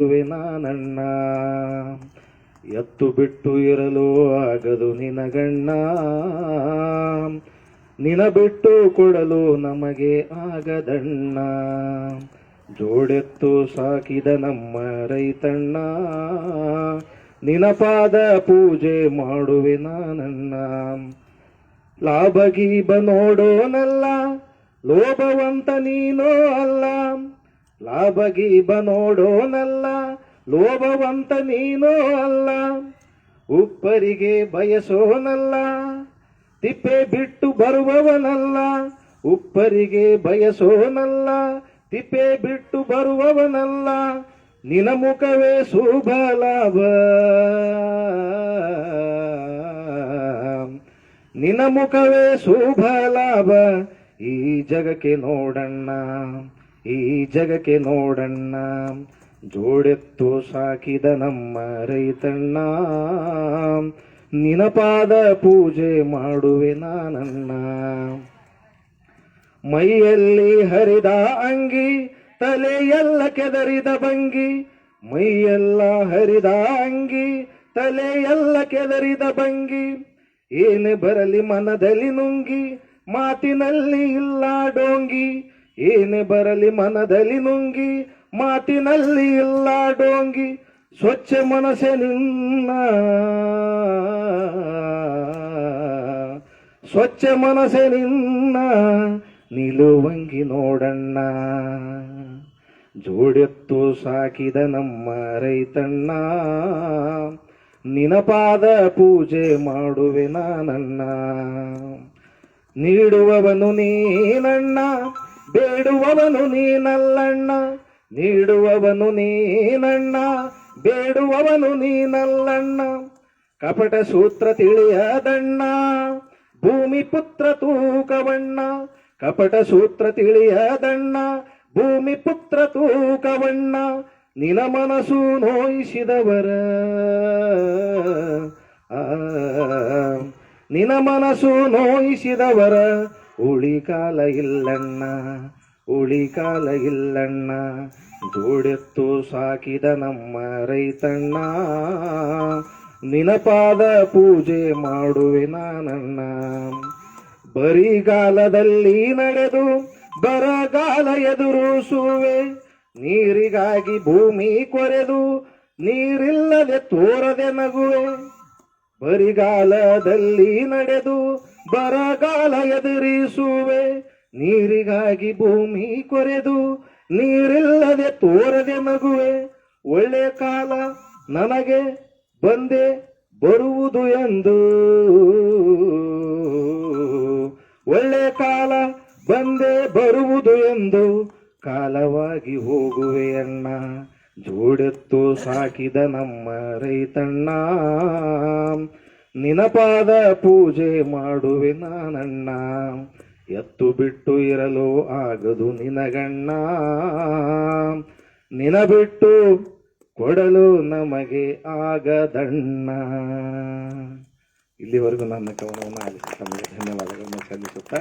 ಮಾಡುವೆ ನಾನಣ್ಣ. ಎತ್ತು ಬಿಟ್ಟು ಇರಲು ಆಗದು ನಿನಗಣ್ಣ. ನಿನ ಬಿಟ್ಟು ಕೊಡಲು ನಮಗೆ ಆಗದಣ್ಣ. ಜೋಡೆತ್ತು ಸಾಕಿದ ನಮ್ಮ ರೈತಣ್ಣ. ನಿನ ಪಾದ ಪೂಜೆ ಮಾಡುವೆ ನಾನಣ್ಣ. ಲಾಭಗೀಬ ನೋಡೋನಲ್ಲ, ಲೋಭವಂತ ನೀನೋ ಅಲ್ಲ. ಲಾಭಗೀಬ ನೋಡೋನಲ್ಲ, ಲೋಭವಂತ ನೀನೋ ಅಲ್ಲ. ಉಪ್ಪರಿಗೆ ಬಯಸೋನಲ್ಲ, ತಿಪ್ಪೆ ಬಿಟ್ಟು ಬರುವವನಲ್ಲ. ಉಪ್ಪರಿಗೆ ಬಯಸೋನಲ್ಲ, ತಿಪ್ಪೆ ಬಿಟ್ಟು ಬರುವವನಲ್ಲ. ನಿನ ಮುಖವೇ ಶುಭ ಲಾಭ. ನಿನ ಮುಖವೇ ಶುಭ ಲಾಭ. ಈ ಜಗಕ್ಕೆ ನೋಡಣ್ಣ. ಈ ಜಗಕ್ಕೆ ನೋಡಣ್ಣ. ಜೋಡೆತ್ತು ಸಾಕಿದ ನಮ್ಮ ರೈತಣ್ಣ. ನಿನಪಾದ ಪೂಜೆ ಮಾಡುವೆ ನಾನಣ್ಣ. ಮೈಯಲ್ಲಿ ಹರಿದ ಅಂಗಿ, ತಲೆಯೆಲ್ಲ ಕೆದರಿದ ಭಂಗಿ. ಮೈಯೆಲ್ಲ ಹರಿದ ಅಂಗಿ, ತಲೆಯೆಲ್ಲ ಕೆದರಿದ ಭಂಗಿ. ಏನೇ ಬರಲಿ ಮನದಲ್ಲಿ ನುಂಗಿ, ಮಾತಿನಲ್ಲಿ ಇಲ್ಲ ಡೋಂಗಿ. ಏನೇ ಬರಲಿ ಮನದಲ್ಲಿ ನುಂಗಿ, ಮಾತಿನಲ್ಲಿ ಇಲ್ಲ ಡೋಂಗಿ ಸ್ವಚ್ಛ ಮನಸ್ಸೆ ನಿನ್ನ. ಸ್ವಚ್ಛ ಮನಸ್ಸೆ ನಿನ್ನ, ನಿಲುವಂಗಿ ನೋಡಣ್ಣ. ಜೋಡೆತ್ತು ಸಾಕಿದ ನಮ್ಮ ರೈತಣ್ಣ, ನಿನಪಾದ ಪೂಜೆ ಮಾಡುವೆ ನಾನಣ್ಣ. ನೀಡುವವನು ನೀನಣ್ಣ ಬೇಡುವವನು ನೀನಲ್ಲಣ್ಣ, ನೀಡುವವನು ನೀನಣ್ಣ, ಬೇಡುವವನು ನೀನಲ್ಲಣ್ಣ. ಕಪಟ ಸೂತ್ರ ತಿಳಿಯದಣ್ಣ, ಭೂಮಿ ಪುತ್ರ ತೂಕವಣ್ಣ. ಕಪಟ ಸೂತ್ರ ತಿಳಿಯದಣ್ಣ, ಭೂಮಿ ಪುತ್ರ ತೂಕವಣ್ಣ. ನಿನ ಮನಸ್ಸು ನೋಯಿಸಿದವರ ನಿನ ಮನಸ್ಸು ನೋಯಿಸಿದವರ ಉಳಿಕಾಲ ಇಲ್ಲಣ್ಣ ಉಳಿಕಾಲ ಇಲ್ಲಣ್ಣ ಜೋಡೆತ್ತು ಸಾಕಿದ ನಮ್ಮ ರೈತಣ್ಣ. ನಿನಪಾದ ಪೂಜೆ ಮಾಡುವೆ ನಾನಣ್ಣ. ಬರಿಗಾಲದಲ್ಲಿ ನಡೆದು ಬರಗಾಲ ಎದುರುಸುವೆ. ನೀರಿಗಾಗಿ ಭೂಮಿ ಕೊರೆದು ನೀರಿಲ್ಲದೆ ತೋರದೆ ನಗುವೆ. ಬರಿಗಾಲದಲ್ಲಿ ನಡೆದು ಬರಗಾಲ ಎದುರಿಸುವೆ. ನೀರಿಗಾಗಿ ಭೂಮಿ ಕೊರೆದು ನೀರಿಲ್ಲದೆ ತೋರದೆ ಮಗುವೆ. ಒಳ್ಳೆ ಕಾಲ ನನಗೆ ಬಂದೆ ಬರುವುದು ಎಂದು. ಒಳ್ಳೆ ಕಾಲ ಬಂದೆ ಬರುವುದು ಎಂದು. ಕಾಲವಾಗಿ ಹೋಗುವೆ ಅಣ್ಣ. ಜೋಡೆತ್ತು ಸಾಕಿದ ನಮ್ಮ ರೈತಣ್ಣ. ನಿನಪಾದ ಪೂಜೆ ಮಾಡುವೆ ನಾನಣ್ಣ. ಎತ್ತು ಬಿಟ್ಟು ಇರಲು ಆಗದು ನಿನಗಣ್ಣ. ನಿನ ಬಿಟ್ಟು ಕೊಡಲು ನಮಗೆ ಆಗದಣ್ಣ. ಇಲ್ಲಿವರೆಗೂ ನನ್ನ ಕವನವನ್ನು ಆಲಿಸಿ ತಮಗೆ ಧನ್ಯವಾದಗಳನ್ನು ಸಲ್ಲಿಸುತ್ತಾ